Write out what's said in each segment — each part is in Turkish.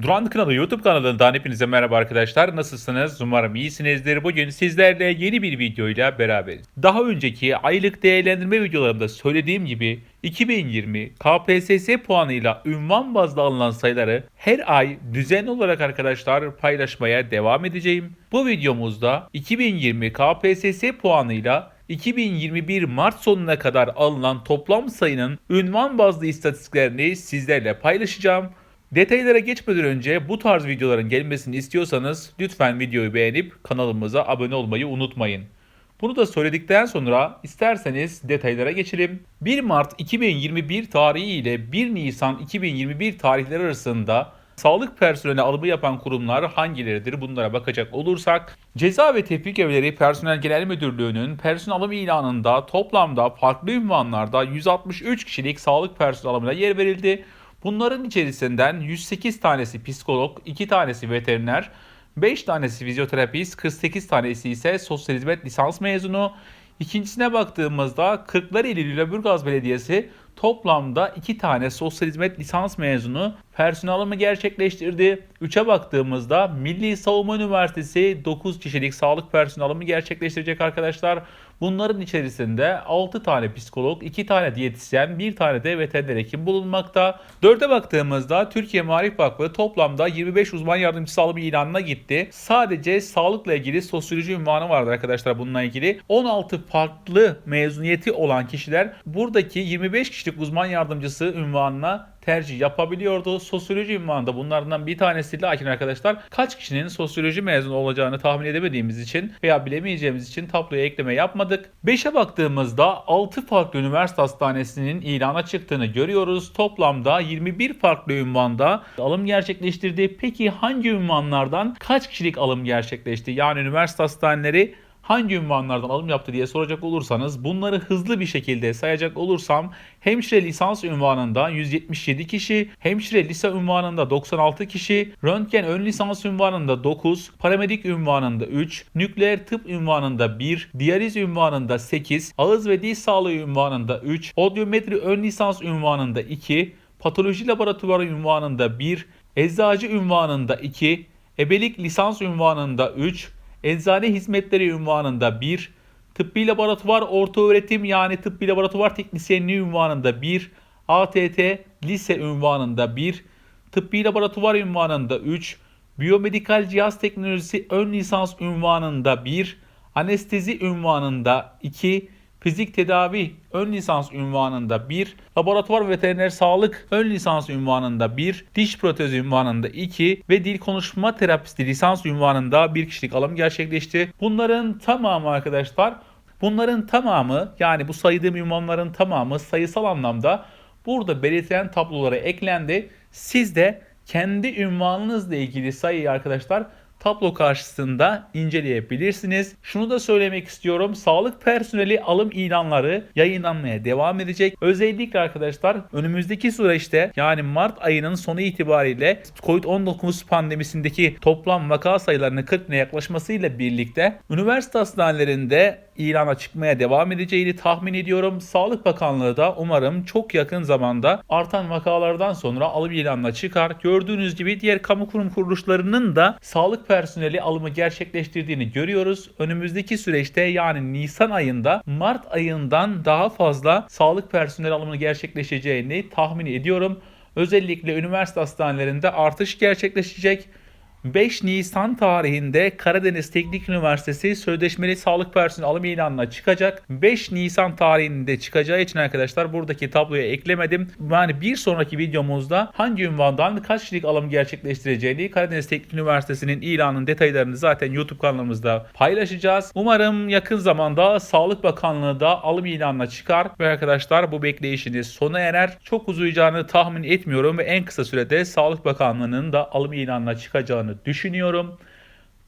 Uzmanlık kanalı YouTube kanalından hepinize merhaba arkadaşlar. Nasılsınız? Umarım iyisinizdir. Bugün sizlerle yeni bir videoyla beraberiz. Daha önceki aylık değerlendirme videolarımda söylediğim gibi 2020 KPSS puanıyla ünvan bazlı alınan sayıları her ay düzenli olarak arkadaşlar paylaşmaya devam edeceğim. Bu videomuzda 2020 KPSS puanıyla 2021 Mart sonuna kadar alınan toplam sayının ünvan bazlı istatistiklerini sizlerle paylaşacağım. Detaylara geçmeden önce bu tarz videoların gelmesini istiyorsanız lütfen videoyu beğenip kanalımıza abone olmayı unutmayın. Bunu da söyledikten sonra isterseniz detaylara geçelim. 1 Mart 2021 tarihi ile 1 Nisan 2021 tarihleri arasında sağlık personeli alımı yapan kurumlar hangileridir bunlara bakacak olursak Ceza ve Tepki Evleri Personel Genel Müdürlüğü'nün personel alım ilanında toplamda farklı ünvanlarda 163 kişilik sağlık personel alımına yer verildi. Bunların içerisinden 108 tanesi psikolog, 2 tanesi veteriner, 5 tanesi fizyoterapist, 48 tanesi ise sosyal hizmet lisans mezunu. İkincisine baktığımızda Kırklareli Lüleburgaz Belediyesi toplamda 2 tane sosyal hizmet lisans mezunu personel alımı gerçekleştirdi. 3'e baktığımızda Milli Savunma Üniversitesi 9 kişilik sağlık personel alımı gerçekleştirecek arkadaşlar. Bunların içerisinde 6 tane psikolog, 2 tane diyetisyen, 1 tane de veteriner hekim bulunmakta. 4'e baktığımızda Türkiye Marif Vakfı toplamda 25 uzman yardımcısı alımı ilanına gitti. Sadece sağlıkla ilgili sosyoloji ünvanı vardı arkadaşlar bununla ilgili. 16 farklı mezuniyeti olan kişiler buradaki 25 kişilik uzman yardımcısı ünvanına tercih yapabiliyordu. Sosyoloji ünvanında bunlardan bir tanesi lakin arkadaşlar kaç kişinin sosyoloji mezunu olacağını tahmin edemediğimiz için veya bilemeyeceğimiz için tabloya ekleme yapmadık. 5'e baktığımızda 6 farklı üniversite hastanesinin ilana çıktığını görüyoruz. Toplamda 21 farklı ünvanda alım gerçekleştirdi. Peki hangi ünvanlardan kaç kişilik alım gerçekleşti? Yani üniversite hastaneleri hangi ünvanlardan alım yaptı diye soracak olursanız bunları hızlı bir şekilde sayacak olursam hemşire lisans ünvanında 177 kişi, hemşire lise ünvanında 96 kişi, röntgen ön lisans ünvanında 9, paramedik ünvanında 3, nükleer tıp ünvanında 1, diyaliz ünvanında 8, ağız ve dil sağlığı ünvanında 3, odyometri ön lisans ünvanında 2, patoloji laboratuvarı ünvanında 1, eczacı ünvanında 2, ebelik lisans ünvanında 3, Eczane hizmetleri ünvanında 1, tıbbi laboratuvar orta öğretim yani tıbbi laboratuvar teknisyenliği ünvanında 1, ATT lise ünvanında 1, tıbbi laboratuvar ünvanında 3, biyomedikal cihaz teknolojisi ön lisans ünvanında 1, anestezi ünvanında 2, fizik tedavi ön lisans ünvanında 1, laboratuvar veteriner sağlık ön lisans ünvanında 1, diş protezi ünvanında 2 ve dil konuşma terapisti lisans ünvanında bir kişilik alım gerçekleşti. Bunların tamamı arkadaşlar bunların tamamı yani bu saydığım ünvanların tamamı sayısal anlamda burada belirtilen tablolara eklendi. Siz de kendi ünvanınızla ilgili sayıyı arkadaşlar tablo karşısında inceleyebilirsiniz. Şunu da söylemek istiyorum. Sağlık personeli alım ilanları yayınlanmaya devam edecek. Özellikle arkadaşlar önümüzdeki süreçte yani Mart ayının sonu itibariyle Covid-19 pandemisindeki toplam vaka sayılarının 40 bine yaklaşmasıyla birlikte üniversite hastanelerinde ilana çıkmaya devam edeceğini tahmin ediyorum. Sağlık Bakanlığı da umarım çok yakın zamanda artan vakalardan sonra alım ilanına çıkar. Gördüğünüz gibi diğer kamu kurum kuruluşlarının da sağlık personeli alımı gerçekleştirdiğini görüyoruz. Önümüzdeki süreçte yani Nisan ayında Mart ayından daha fazla sağlık personeli alımı gerçekleşeceğini tahmin ediyorum. Özellikle üniversite hastanelerinde artış gerçekleşecek. 5 Nisan tarihinde Karadeniz Teknik Üniversitesi sözleşmeli sağlık personeli alım ilanına çıkacak. 5 Nisan tarihinde çıkacağı için arkadaşlar buradaki tabloya eklemedim. Yani bir sonraki videomuzda hangi ünvandan kaç kişilik alım gerçekleştireceğini Karadeniz Teknik Üniversitesi'nin ilanın detaylarını zaten YouTube kanalımızda paylaşacağız. Umarım yakın zamanda Sağlık Bakanlığı da alım ilanına çıkar ve arkadaşlar bu bekleyişiniz sona erer. Çok uzayacağını tahmin etmiyorum ve en kısa sürede Sağlık Bakanlığı'nın da alım ilanına çıkacağını düşünüyorum.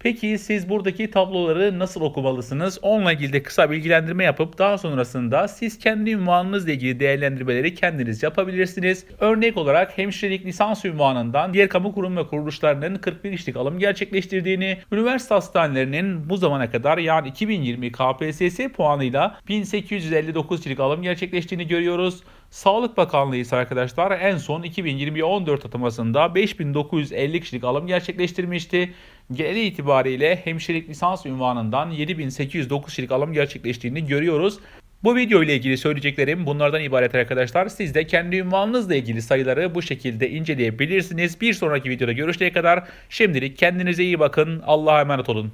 Peki siz buradaki tabloları nasıl okumalısınız? Onunla ilgili de kısa bilgilendirme yapıp daha sonrasında siz kendi ünvanınızla ilgili değerlendirmeleri kendiniz yapabilirsiniz. Örnek olarak hemşirelik lisans ünvanından diğer kamu kurum ve kuruluşlarının 41 kişilik alım gerçekleştirdiğini, üniversite hastanelerinin bu zamana kadar yani 2020 KPSS puanıyla 1859 kişilik alım gerçekleştiğini görüyoruz. Sağlık Bakanlığı ise arkadaşlar en son 2020 14 atamasında 5950 kişilik alım gerçekleştirmişti. Genel itibariyle hemşirelik lisans ünvanından 7809 kişilik alım gerçekleştiğini görüyoruz. Bu video ile ilgili söyleyeceklerim bunlardan ibaret arkadaşlar. Siz de kendi ünvanınızla ilgili sayıları bu şekilde inceleyebilirsiniz. Bir sonraki videoda görüşene kadar şimdilik kendinize iyi bakın. Allah'a emanet olun.